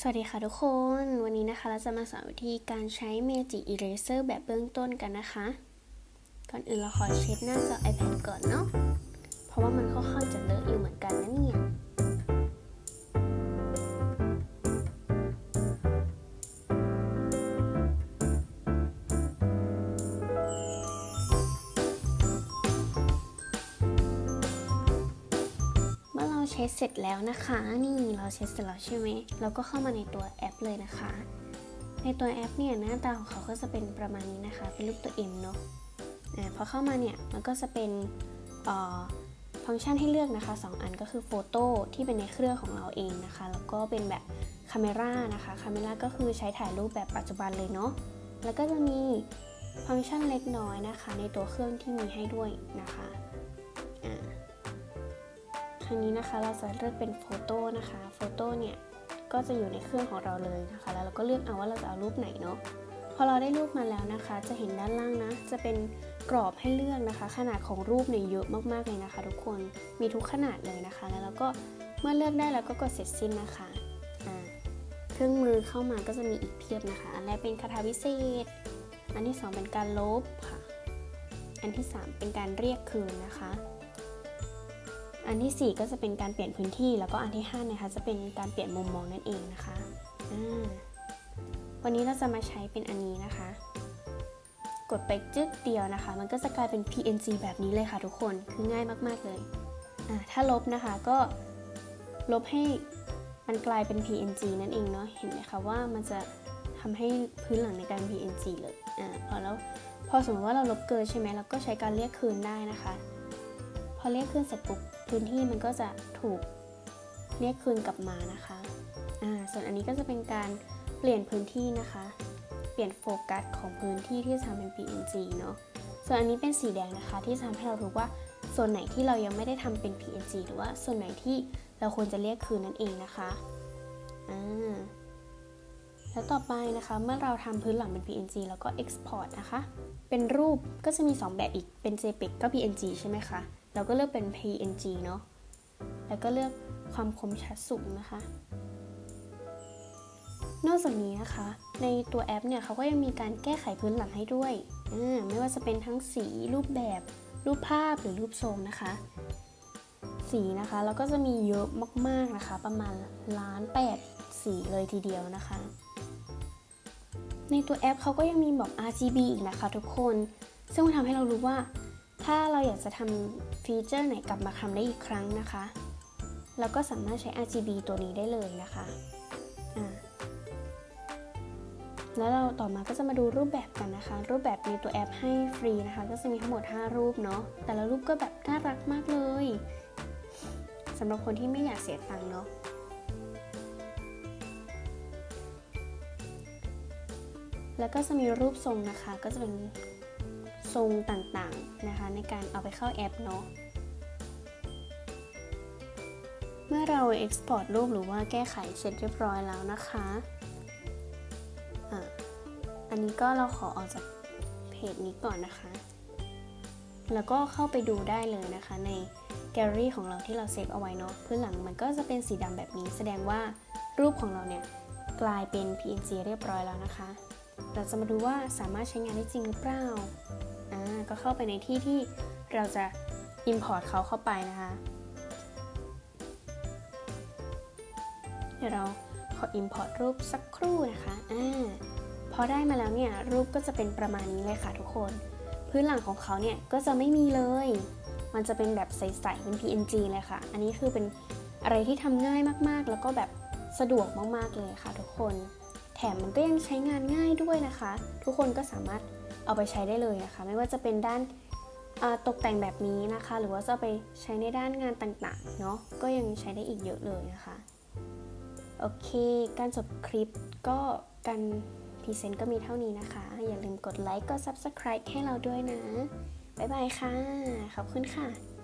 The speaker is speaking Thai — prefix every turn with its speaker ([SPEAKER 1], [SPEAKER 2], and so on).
[SPEAKER 1] สวัสดีค่ะทุกคน วันนี้นะคะเราจะมาสอนวิธีการใช้เมจิอีเลเซอร์แบบเบื้องต้นกันนะคะ ก่อนอื่นเราขอเช็ดหน้าจอ iPad ก่อน เมื่อเราเช็ดเสร็จแล้วนะคะ นี่เราเช็ดเสร็จแล้วใช่ไหมเราก็เข้ามาในตัวแอปเลยนะคะ ในตัวแอปเนี่ยหน้าตาของเขาก็จะเป็นประมาณนี้นะคะ เป็นรูปตัว M เนาะอ่าพอเข้ามาเนี่ยมันก็จะเป็นอ่อฟังก์ชันให้เลือกนะคะ 2 อันก็คือโฟโต้ที่เป็นในเครื่องของเราเองนะคะ แล้วก็เป็นแบบคาเมรานะคะคาเมราก็คือใช้ถ่ายรูปแบบปัจจุบันเลยเนาะแล้วก็จะมีฟังก์ชันเล็กน้อยนะคะ ในตัวเครื่องที่มีให้ด้วยนะคะอ่า ครั้งนี้นะคะเราจะเลือกเป็นโฟโต้นะคะโฟโต้เนี่ยก็จะอยู่ในเครื่องของเราเลยนะคะ แล้วเราก็เลือกเอาว่าเราจะเอารูปไหนเนาะพอเราได้รูปมาแล้วนะคะ จะเห็นด้านล่างนะ จะเป็นกรอบให้เลือกนะคะ ขนาดของรูปเนี่ยเยอะมากๆเลยนะคะ ทุกคนมีทุกขนาดเลยนะคะ แล้วเราก็เมื่อเลือกได้แล้วก็กดเสร็จสิ้นนะคะเครื่องมือเข้ามาก็จะมีอีกเพียบนะคะ อันแรกเป็นคาถาวิเศษ อันที่สองเป็นการลบค่ะ อันที่สามเป็นการเรียกคืนนะคะ อันที่ 4 ก็จะเป็นการเปลี่ยนพื้นที่แล้วก็อันที่5นะคะจะเป็นการเปลี่ยนมุมมองนั่นเองนะคะวันนี้เราจะมาใช้เป็นอันนี้นะคะ กดไปจึ๊กเดียวนะคะ มันก็จะกลายเป็น PNG แบบนี้เลยค่ะทุกคนคือง่ายมากๆเลยถ้าลบนะคะก็ลบให้มันกลายเป็น PNG นั่นเองเนาะเห็นไหมคะว่ามันจะทำให้พื้นหลังในการ PNG เลยอ่าพอแล้วพอสมมติว่าเราลบเกินใช่ไหมเราก็ใช้การเรียกคืนได้นะคะ อเรียกคืนเสร็จปุ๊บพื้นที่มันก็จะถูกเรียกคืนกลับมานะคะอ่าส่วนอันนี้ก็จะเป็นการเปลี่ยนพื้นที่นะคะ เปลี่ยนโฟกัสของพื้นที่ที่จะทำเป็น PNG เนาะส่วนอันนี้เป็นสีแดงนะคะที่จะทำให้เรารู้ว่าส่วนไหนที่เรายังไม่ได้ทำเป็น PNG หรือว่าส่วนไหนที่เราควรจะเรียกคืนนั่นเองนะคะอ่าแล้วต่อไปนะคะเมื่อเราทำพื้นหลังเป็น PNG แล้วก็ Export นะคะ เป็นรูปก็จะมี 2 แบบอีกเป็น JPEG ก็ PNG ใช่ไหมคะ เราก็เลือกเป็น PNG เนาะ แล้วก็เลือกความคมชัดสูงนะคะ นอกจากนี้นะคะ ในตัวแอปเนี่ยเขาก็ยังมีการแก้ไขพื้นหลังให้ด้วย ไม่ว่าจะเป็นทั้งสี รูปแบบ รูปภาพ หรือรูปทรงนะคะ สีนะคะแล้วก็จะมีเยอะมากๆนะคะ ประมาณล้านแปดสีเลยทีเดียวนะคะ ในตัวแอปเขาก็ยังมีบอก RGB อีกนะคะทุกคน ซึ่งมันทำให้เรารู้ว่าถ้าเราอยากจะทำ ฟีเจอร์ไหนกลับมาทำได้อีกครั้งนะคะเราก็สามารถใช้ RGB ตัวนี้ได้เลยนะคะแล้วเราต่อมาก็จะมาดูรูปแบบกันนะคะ รูปแบบในตัวแอปให้ฟรีนะคะ ก็จะมีทั้งหมด 5 รูปเนาะแต่ละรูปก็แบบน่ารักมากเลยสำหรับคนที่ไม่อยากเสียตังค์เนาะแล้วก็จะมีรูปทรงนะคะ ก็จะเป็น ทรงต่างๆนะคะในการเอาไปเข้าแอปเนาะ เมื่อเรา Export รูปหรือว่าแก้ไขเสร็จเรียบร้อยแล้วนะคะอะอันนี้ก็เราขอออกจากเพจนี้ก่อนนะคะ แล้วก็เข้าไปดูได้เลยนะคะในแกลเลอรี่ของเราที่เราเซฟเอาไว้เนาะพื้นหลังมันก็จะเป็นสีดำแบบนี้แสดงว่ารูปของเราเนี่ยกลายเป็น PNG เรียบร้อยแล้วนะคะ เราจะมาดูว่าสามารถใช้งานได้จริงหรือเปล่า ก็เข้าไปในที่ที่เราจะ Import เขาเข้าไปนะคะ เดี๋ยวเราขอ Import รูปสักครู่นะคะอ่าพอได้มาแล้วเนี่ยรูปก็จะเป็นประมาณนี้เลยค่ะทุกคน พื้นหลังของเขาเนี่ยก็จะไม่มีเลย มันจะเป็นแบบใสๆเป็น PNG เลยค่ะ อันนี้คือเป็นอะไรที่ทำง่ายมากๆ แล้วก็แบบสะดวกมากๆเลยค่ะทุกคน แถมมันก็ยังใช้งานง่ายด้วยนะคะ ทุกคนก็สามารถ เอาไปใช้ได้เลยนะคะ ไม่ว่าจะเป็นด้านตกแต่งแบบนี้นะคะ หรือว่าจะไปใช้ในด้านงานต่างๆเนาะก็ยังใช้ได้อีกเยอะเลยนะคะโอเค การจบคลิปก็การพรีเซนต์ก็มีเท่านี้นะคะ อย่าลืมกดไลค์กด Subscribe ให้เราด้วยนะ บ๊ายบายค่ะ ขอบคุณค่ะ